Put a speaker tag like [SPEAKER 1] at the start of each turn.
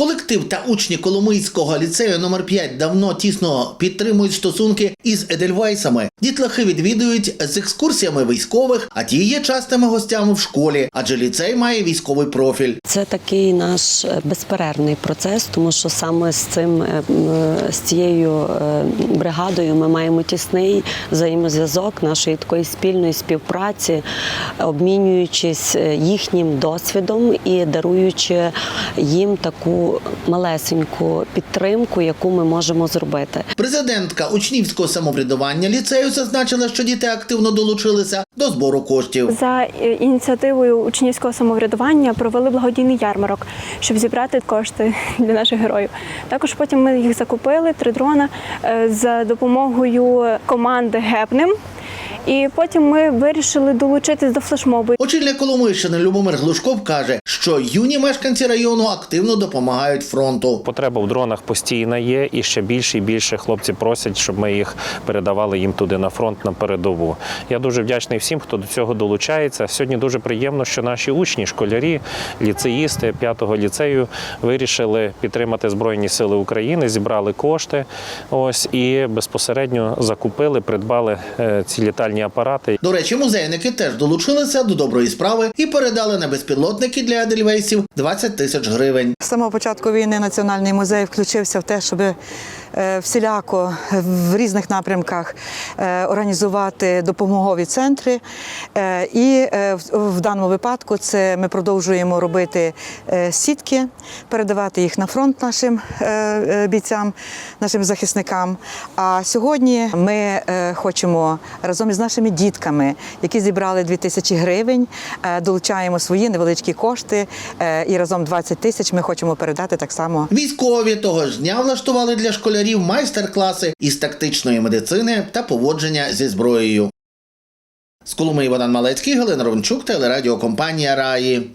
[SPEAKER 1] Колектив та учні Коломийського ліцею номер 5 давно тісно підтримують стосунки із Едельвейсами. Дітлахи відвідують з екскурсіями військових, а ті є частими гостями в школі, адже ліцей має військовий профіль.
[SPEAKER 2] Це такий наш е, безперервний процес, тому що саме з цим е, е, з цією бригадою ми маємо тісний взаємозв'язок нашої такої спільної співпраці, обмінюючись їхнім досвідом і даруючи їм таку малесеньку підтримку, яку ми можемо зробити.
[SPEAKER 1] Президентка учнівського самоврядування ліцею зазначила, що діти активно долучилися до збору коштів.
[SPEAKER 3] За е, ініціативою учнівського самоврядування провели благодійний ярмарок, щоб зібрати кошти для наших героїв. Також потім ми їх закупили, три дрона е, за допомогою команди Гепнем. І потім ми вирішили долучитись до флешмобу.
[SPEAKER 1] Очільник Коломийщини Любомир Глушков каже, що юні мешканці району активно допомагають фронту.
[SPEAKER 4] Потреба в дронах постійна є, і ще більше і більше хлопці просять, щоб ми їх передавали їм туди на фронт на передову. Я дуже вдячний всім, хто до цього долучається. Сьогодні дуже приємно, що наші учні, школярі, ліцеїсти 5-го ліцею вирішили підтримати Збройні Сили України, зібрали кошти. Ось і безпосередньо закупили, придбали е, ці літальні апарати.
[SPEAKER 1] До речі, музейники теж долучилися до доброї справи і передали на безпілотники для Едельвейсів 20 тисяч гривень.
[SPEAKER 5] З самого початку війни Національний музей включився в те, щоб е, всіляко в різних напрямках е, організувати допомогові центри. Е, І в- даному випадку це ми продовжуємо робити сітки, передавати їх на фронт нашим бійцям, нашим захисникам. А сьогодні ми хочемо разом із нашими дітками, які зібрали 2 тисячі гривень, е, долучаємо свої невеличкі кошти е, і разом 20 тисяч ми хочемо передати так само
[SPEAKER 1] Військові того ж дня влаштували для школярів майстер-класи із тактичної медицини та поводження зі зброєю. З коломи Іванан Малецький, Галина Ромчук, телерадіокомпанія Раї.